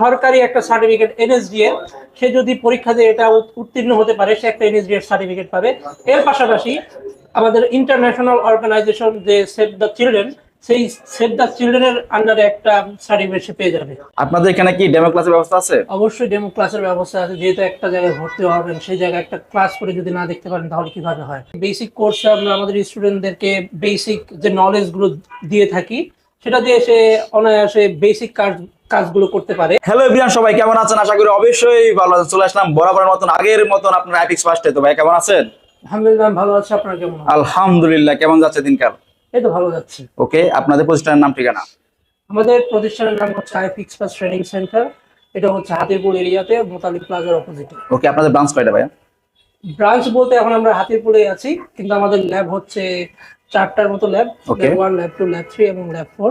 সরকারি একটা certificate NSD এর সে যদি পরীক্ষা দিয়ে এটা উত্তীর্ণ হতে পারে সে একটা এনএসডি এর সার্টিফিকেট পাবে। এর পাশাপাশি আমাদের ইন্টারন্যাশনাল অর্গানাইজেশন যে সেভ দ্য চিলড্রেন সেই সেভ দ্য চিলড্রেনের আন্ডারে একটা সার্টিফিকেট সে পেয়ে যাবে। আপনাদের এখানে কি ডেমো ক্লাসের ব্যবস্থা আছে? অবশ্যই ডেমো ক্লাসের ব্যবস্থা আছে। যেহেতু একটা জায়গায় ভর্তি হবেন সেই জায়গায় একটা ক্লাস করে যদি না দেখতে পারেন তাহলে কীভাবে হয়? বেসিক কোর্সে আমরা আমাদের স্টুডেন্টদেরকে বেসিক যে নলেজগুলো দিয়ে থাকি সেটা দিয়ে সে অনায়াসে বেসিক কাজ কাজগুলো করতে পারে। হ্যালো এভরিয়ান সবাই কেমন আছেন? আশা করি অবশ্যই ভালো আছেন। চলে আসলাম বরাবরের মতন আগের মতন আপনার আইপিক্স ফার্স্টে তো ভাই কেমন আছেন? আলহামদুলিল্লাহ ভালো আছি। আপনার কেমন আলহামদুলিল্লাহ কেমন যাচ্ছে দিনকাল? এই তো ভালো যাচ্ছি। ওকে আপনাদের প্রতিষ্ঠানের নাম ঠিকানা? আমাদের প্রতিষ্ঠানের নাম হচ্ছে আইফিক্স পাস ট্রেনিং সেন্টার এটা হচ্ছে হাতিরপুল এরিয়াতে মোতালিক প্লাজার অপোজিটে ওকে আপনাদের ব্রাঞ্চ কয়টা ভাইয়া? ব্রাঞ্চ বলতে এখন আমরা হাতিরপুলে আছি কিন্তু আমাদের ল্যাব হচ্ছে চারটার মতো lab lab one lab two lab three এবং ল্যাব ফোর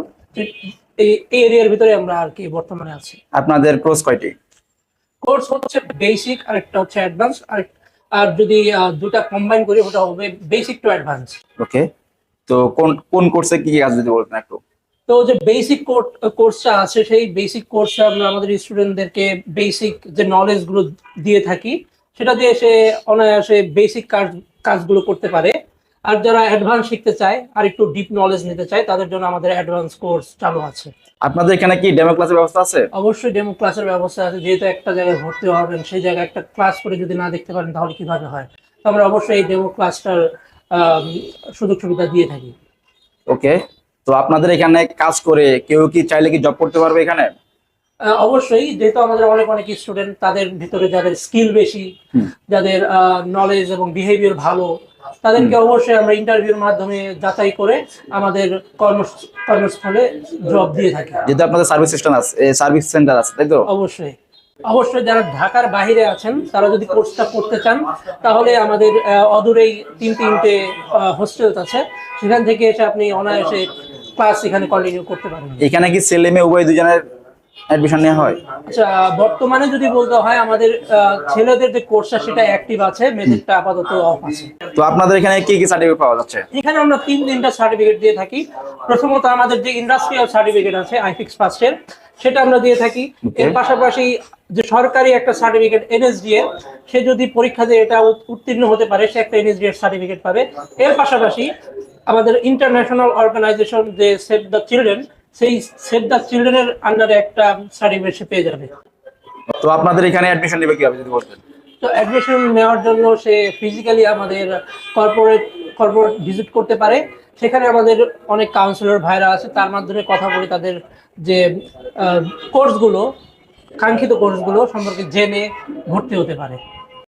এই এরিয়ার ভিতরে আমরা আর কি বর্তমানে আছি। আপনাদের কোর্স কয়টি? কোর্স হচ্ছে বেসিক আর একটা হচ্ছে অ্যাডভান্স আর আর যদি দুটা কম্বাইন করি ওটা হবে বেসিক টু অ্যাডভান্স ওকে তো কোন কোন কোর্সে কি কি কাজ যদি বলতেন একটু? তো যে বেসিক কোর্সটা আছে সেই বেসিক কোর্সে আমরা আমাদের স্টুডেন্টদেরকে বেসিক যে নলেজগুলো দিয়ে থাকি সেটা দিয়ে সে অনায়াসে বেসিক কাজ কাজগুলো করতে পারে। আর যারা অ্যাডভান্স শিখতে চায় আর একটু ডিপ নলেজ নিতে চায় তাদের জন্য আমাদের অ্যাডভান্স কোর্স চালু আছে। আপনাদের এখানে কি ডেমো ক্লাসের ব্যবস্থা আছে? অবশ্যই ডেমো ক্লাসের ব্যবস্থা আছে। যেহেতু একটা জায়গায় ভর্তি হবেন সেই জায়গায় একটা ক্লাস করে যদি না দেখতে পারেন তাহলে কীভাবে হয়? তো আমরা অবশ্যই এই ডেমো ক্লাসটার সুযোগ সুবিধা দিয়ে থাকি। ওকে তো আপনাদের এখানে কাজ করে কেউ কি চাইলে কি জব করতে পারবে এখানে? অবশ্যই যেহেতু আমাদের অনেক অনেক স্টুডেন্ট তাদের ভিতরে যাদের স্কিল বেশি যাদের নলেজ এবং বিহেভিয়ার ভালো তাদেরকে অবশ্যই আমরা ইন্টারভিউর মাধ্যমে যাচাই করে আমাদের কর্ম কর্মস্থলে জব দিয়ে থাকি। যেহেতু আপনাদের সার্ভিস সিস্টেম আছে সার্ভিস সেন্টার আছে তাই তো? অবশ্যই। অবশ্যই যারা ঢাকার বাইরে আছেন তারা যদি কোর্সটা করতে চান তাহলে আমাদের অদূরেই তিন তিনটে হোস্টেল আছে। সেখান থেকে এসে আপনি অনায়াসে ক্লাস এখানে কন্টিনিউ করতে পারেন এখানে কি ছেলে মেয়ে উভয় দুজনের অ্যাডমিশন নেওয়া হয়? আচ্ছা বর্তমানে যদি বলতে হয় আমাদের ছেলেদের যে কোর্সটা সেটা অ্যাক্টিভ আছে মেয়েদেরটা আপাতত অফ আছে। তো আপনাদের এখানে কি কি সার্টিফিকেট পাওয়া যাচ্ছে? এখানে আমরা তিন তিনটা সার্টিফিকেট দিয়ে থাকি। প্রথমত আমাদের যে ইন্ডাস্ট্রিয়াল সার্টিফিকেট আছে আইফিক্স ফার্স্টের সেটা আমরা দিয়ে থাকি। এর পাশাপাশি যে সরকারি একটা সার্টিফিকেট এনএসডি এর সে যদি পরীক্ষা দিয়ে এটা উত্তীর্ণ হতে পারে সে একটা এনএসডি এর সার্টিফিকেট পাবে। এর পাশাপাশি আমাদের ইন্টারন্যাশনাল অর্গানাইজেশন যে সেভ দ্য চিলড্রেন সেই সেভ দ্য চিলড্রেনের আন্ডারে একটা সার্টিফিকেট সে পেয়ে যাবে। তো আপনাদের এখানে অ্যাডমিশন নেবে কীভাবে যদি বলতেন? তো অ্যাডমিশন নেওয়ার জন্য সে ফিজিক্যালি আমাদের কর্পোরেট কর্পোরেট ভিজিট করতে পারে। সেখানে আমাদের অনেক কাউন্সিলর ভাইরা আছে তার মাধ্যমে কথা বলে তাদের যে কোর্সগুলো কাঙ্ক্ষিত কোর্সগুলো সম্পর্কে জেনে ভর্তি হতে পারে।